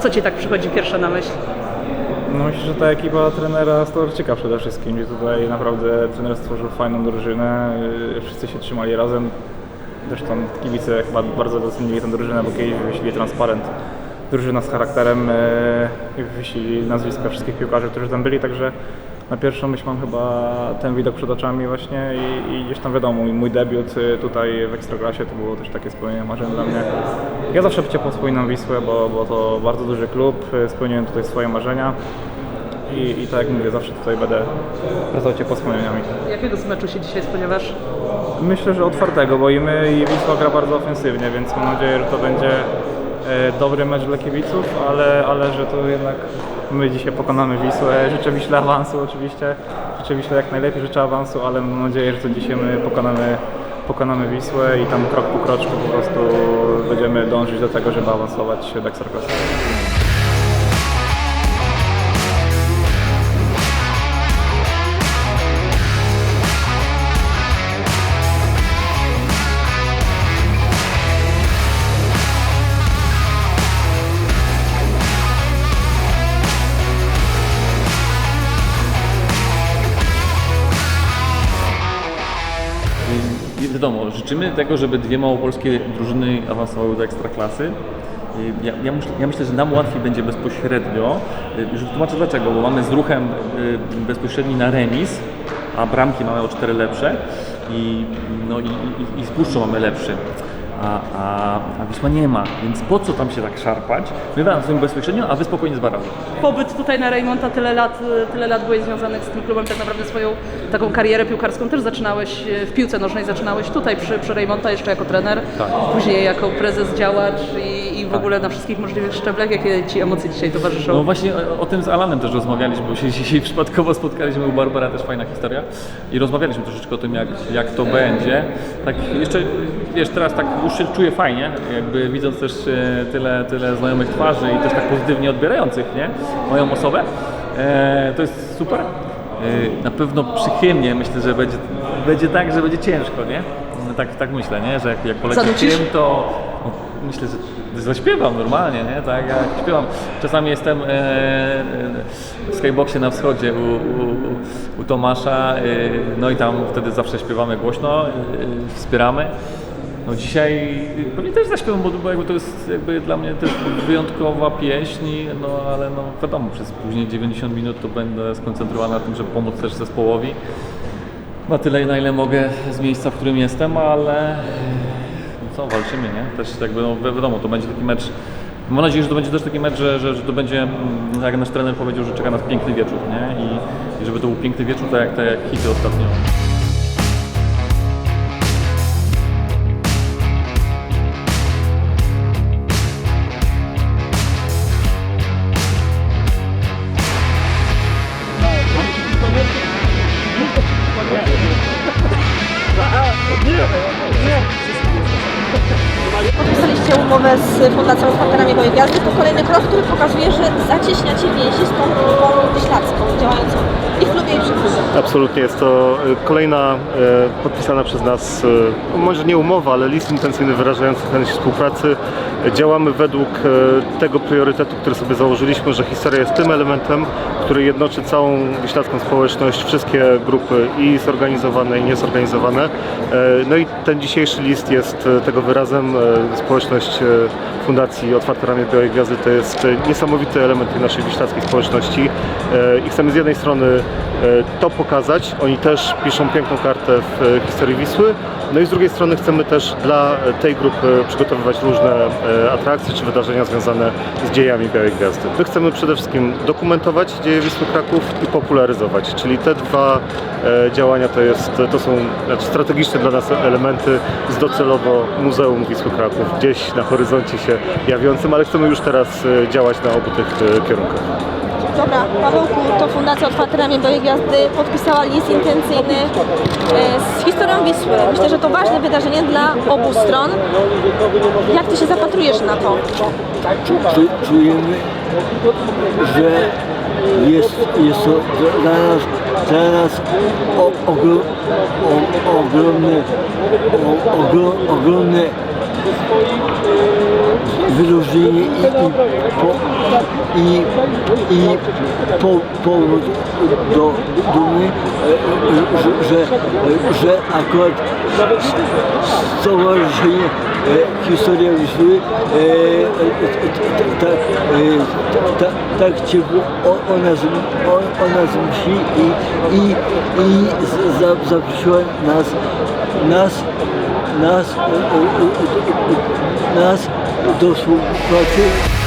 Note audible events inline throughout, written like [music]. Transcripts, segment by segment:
co Ci tak przychodzi pierwsze na myśl? No myślę, że ta ekipa trenera Stolarczyka przede wszystkim, gdzie tutaj naprawdę trener stworzył fajną drużynę, yy, wszyscy się trzymali razem. Zresztą kibice chyba bardzo docenili tę drużynę, bo kiedyś wyślili transparent drużyna z charakterem yy, i wyślili nazwiska wszystkich piłkarzy, którzy tam byli, także na pierwszą myśl mam chyba ten widok przed oczami właśnie i, i gdzieś tam wiadomo, mój- mój debiut y, tutaj w Ekstraklasie to było też takie spełnienie marzeń dla mnie. Ja zawsze ciepło wspominam Wisłę, bo, bo to bardzo duży klub, y, spełniłem tutaj swoje marzenia i, i tak jak mówię, zawsze tutaj będę pracował ciepło wspomnieniami. Jakiego z meczu się dzisiaj spodziewasz? Myślę, że otwartego, bo i my i Wisła gra bardzo ofensywnie, więc mam nadzieję, że to będzie dobry mecz dla kibiców, ale, ale że to jednak my dzisiaj pokonamy Wisłę. Życzę Wiśle awansu oczywiście, życzę Wiśle jak najlepiej, życzę awansu, ale mam nadzieję, że to dzisiaj my pokonamy, pokonamy Wisłę i tam krok po kroczku po prostu będziemy dążyć do tego, żeby awansować do Ekstraklasy. Życzymy tego, żeby dwie małopolskie drużyny awansowały do ekstraklasy. Ja, ja, myślę, ja myślę, że nam łatwiej będzie bezpośrednio. Y, Już wytłumaczę dlaczego, bo mamy z ruchem y, bezpośredni na remis, a bramki mamy o cztery lepsze i, no, i, i, i z Puszczą mamy lepszy. A, a, a Wisła nie ma, więc po co tam się tak szarpać? My awansujemy bezpośrednio, a wy spokojnie z barażu. Pobyt tutaj na Rejmonta tyle lat, tyle lat byłeś związany z tym klubem, tak naprawdę swoją taką karierę piłkarską też zaczynałeś e, w piłce nożnej, zaczynałeś tutaj przy, przy Rejmonta jeszcze jako trener, Tak. później jako prezes, działacz i w ogóle na wszystkich możliwych szczeblach. Jakie Ci emocje dzisiaj towarzyszą? No właśnie o, o tym z Alanem też rozmawialiśmy, bo się [laughs] dzisiaj przypadkowo spotkaliśmy u Barbara, też fajna historia. I rozmawialiśmy troszeczkę o tym, jak, jak to będzie. Tak jeszcze, wiesz, teraz tak już się czuję fajnie, jakby widząc też e, tyle, tyle znajomych twarzy i też tak pozytywnie odbierających, nie? Moją osobę. E, to jest super. E, na pewno przychylnie myślę, że będzie, będzie tak, że będzie ciężko, nie? Tak, tak myślę, nie? Że jak, jak poleci tym, to no, myślę, że zaśpiewam normalnie, nie? Tak jak śpiewam. Czasami jestem e, e, w skyboxie na wschodzie u, u, u Tomasza, e, no i tam wtedy zawsze śpiewamy głośno, e, wspieramy. No dzisiaj pewnie też zaśpiewam, bo, jakby to jest jakby dla mnie też wyjątkowa pieśń, no ale no wiadomo, przez później 90 minut to będę skoncentrowany na tym, żeby pomóc też zespołowi na tyle, na ile mogę z miejsca, w którym jestem, ale co, walczymy, nie? Też jakby, no wi- wiadomo, to będzie taki mecz, mam nadzieję, że to będzie też taki mecz, że, że, że to będzie, mm, jak nasz trener powiedział, że czeka nas piękny wieczór, nie? I, i żeby to był piękny wieczór, tak jak te jak hity ostatnio. To e, kolejna e, podpisana przez nas, e, może nie umowa, ale list intencyjny wyrażający chęć współpracy. Działamy według tego priorytetu, który sobie założyliśmy, że historia jest tym elementem, który jednoczy całą wyśladzką społeczność, wszystkie grupy i zorganizowane i niezorganizowane. No i ten dzisiejszy list jest tego wyrazem. Społeczność Fundacji Otwarte Ramię Białej Gwiazdy to jest niesamowity element tej naszej wiślackiej społeczności i chcemy z jednej strony to pokazać, oni też piszą piękną kartę w e, historii Wisły, no i z drugiej strony chcemy też dla e, tej grupy przygotowywać różne e, atrakcje czy wydarzenia związane z dziejami Białej Gwiazdy. My chcemy przede wszystkim dokumentować dzieje Wisły Kraków i popularyzować, czyli te dwa e, działania to, jest, to są znaczy, strategiczne dla nas elementy z docelowo Muzeum Wisły Kraków, gdzieś na horyzoncie się jawiącym, ale chcemy już teraz e, działać na obu tych e, kierunkach. Dobra, Pawełku, to Fundacja Otwarte Ramię Gwiazdy podpisała list intencyjny e, z historią Wisły. Myślę, że to ważne wydarzenie dla obu stron. Jak Ty się zapatrujesz na to? Czu- czujemy, że jest, jest to dla nas, dla o, o, ogromny, o, ogro, ogromny wyróżnienie i, i, po, i, i po, powód do dumy, że, że, że akurat Stowarzyszenie e, Historia Wisły tak, e, ta- tak ciepło o, o, nas, o, o nas myśli i, i, i zaprosiła nas, nas, nas, e, e, e,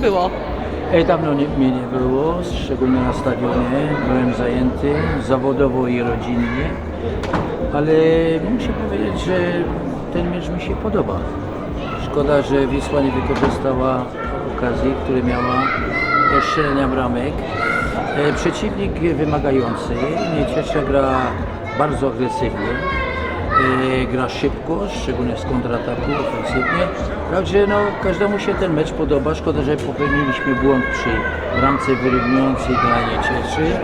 nie było. Dawno nie, mnie nie było, szczególnie na stadionie. Byłem zajęty zawodowo i rodzinnie, ale muszę powiedzieć, że ten mecz mi się podoba. Szkoda, że Wisła nie wykorzystała okazji, które miała do strzelenia bramek. E, Przeciwnik wymagający, Nieciesza gra bardzo agresywnie. E, gra szybko, szczególnie z kontrataku, ofensywnie. Także no, każdemu się ten mecz podoba. Szkoda, że popełniliśmy błąd przy bramce wyrównującej dla Niecieszy.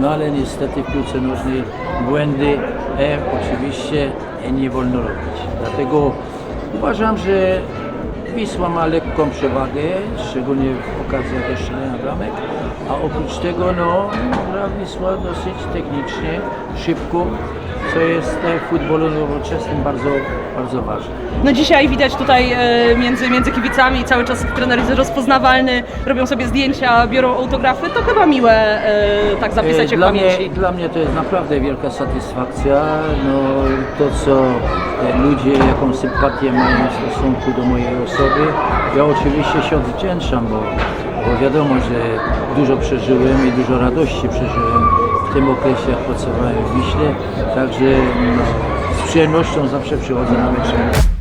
No ale niestety w piłce nożnej błędy e, oczywiście nie wolno robić. Dlatego uważam, że Wisła ma lekką przewagę, szczególnie w okazjach do strzelania bramek, a oprócz tego no, gra Wisła dosyć technicznie, szybko, co jest e, w futbolu nowoczesnym bardzo, bardzo ważne. No dzisiaj widać tutaj e, między, między kibicami cały czas trener jest rozpoznawalny, robią sobie zdjęcia, biorą autografy. To chyba miłe e, tak zapisać w dla pamięci. mnie, dla mnie to jest naprawdę wielka satysfakcja. No, to, co ludzie, jaką sympatię mają w stosunku do mojej osoby. Ja oczywiście się odwdzięczam, bo, bo wiadomo, że dużo przeżyłem i dużo radości przeżyłem w tym okresie, pracowałem w Wiśle. Także no, z przyjemnością zawsze przychodzę na mecze.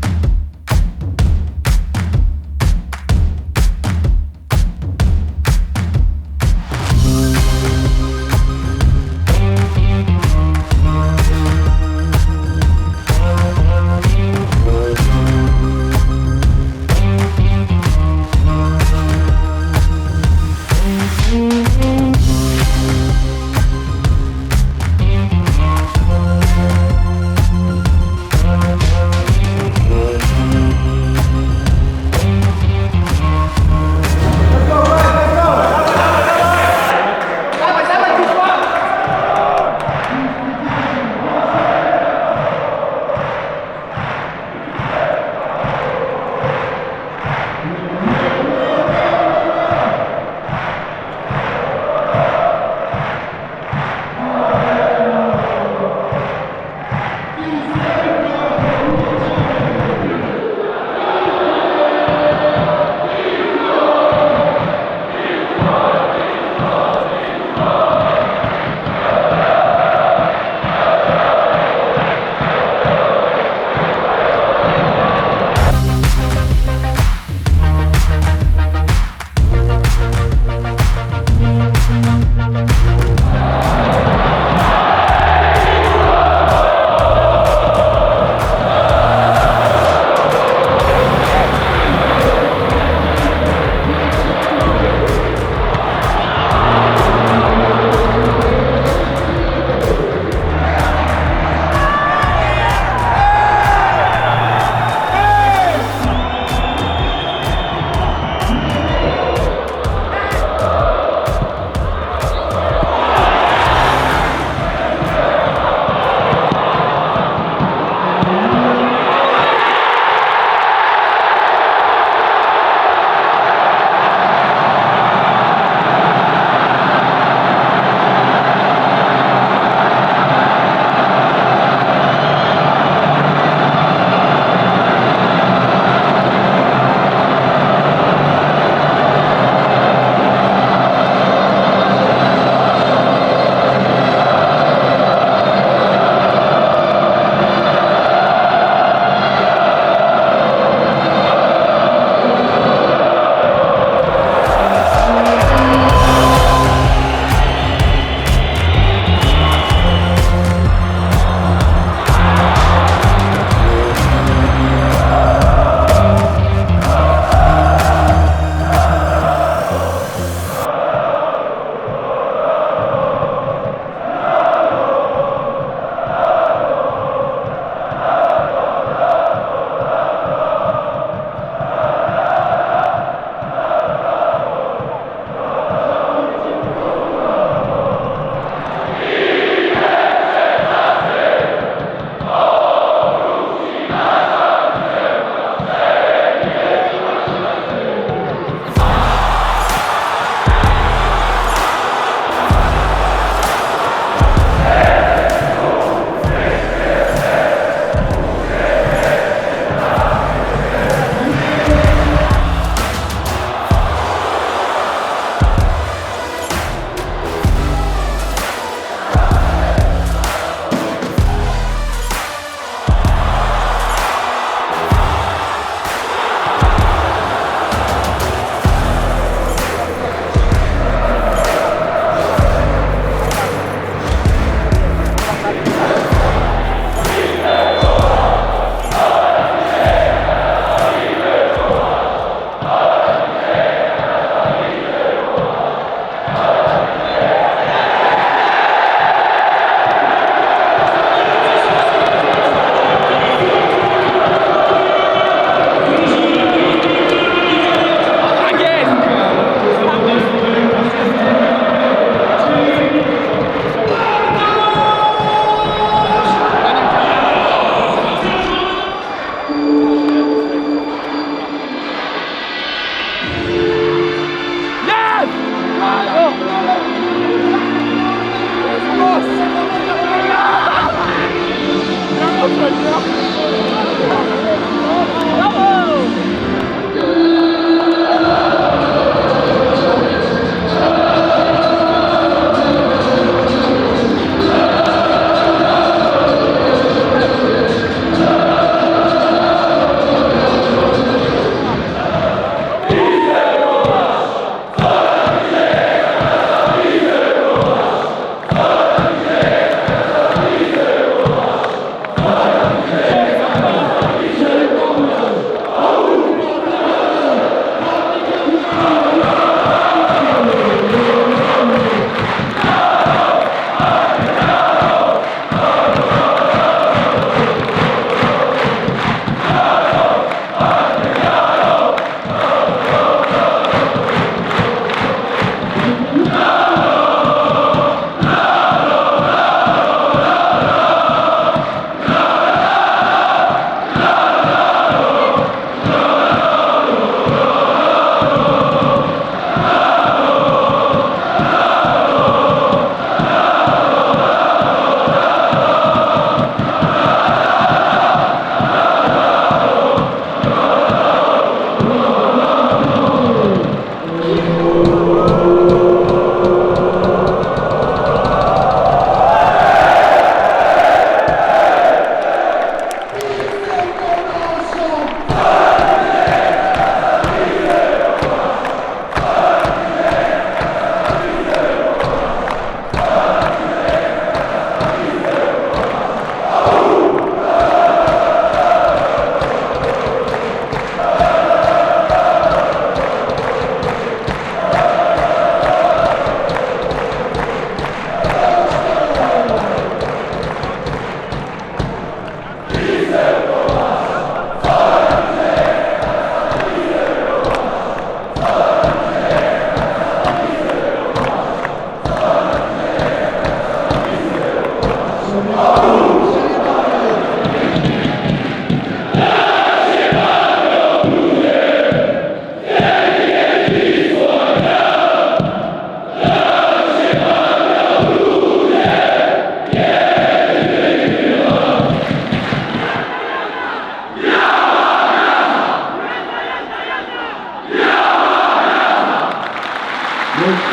し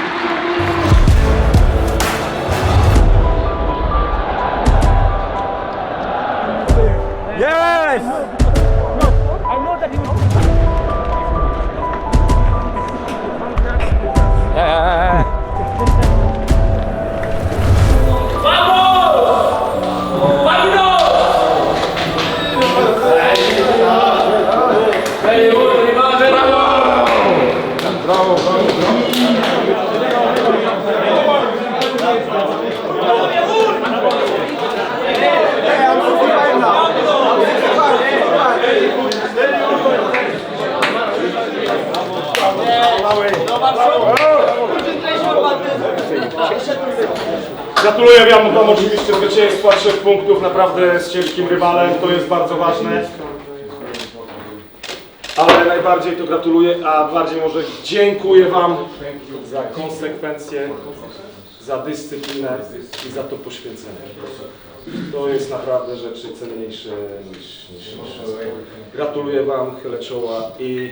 て。Gratuluję Wam Wam oczywiście zwycięstwa, trzech punktów, naprawdę z ciężkim rywalem, to jest bardzo ważne. Ale najbardziej to gratuluję, a bardziej może dziękuję Wam za konsekwencję, za dyscyplinę i za to poświęcenie. To jest naprawdę rzeczy cenniejsze niż, niż, niż. Gratuluję Wam, chylę czoła i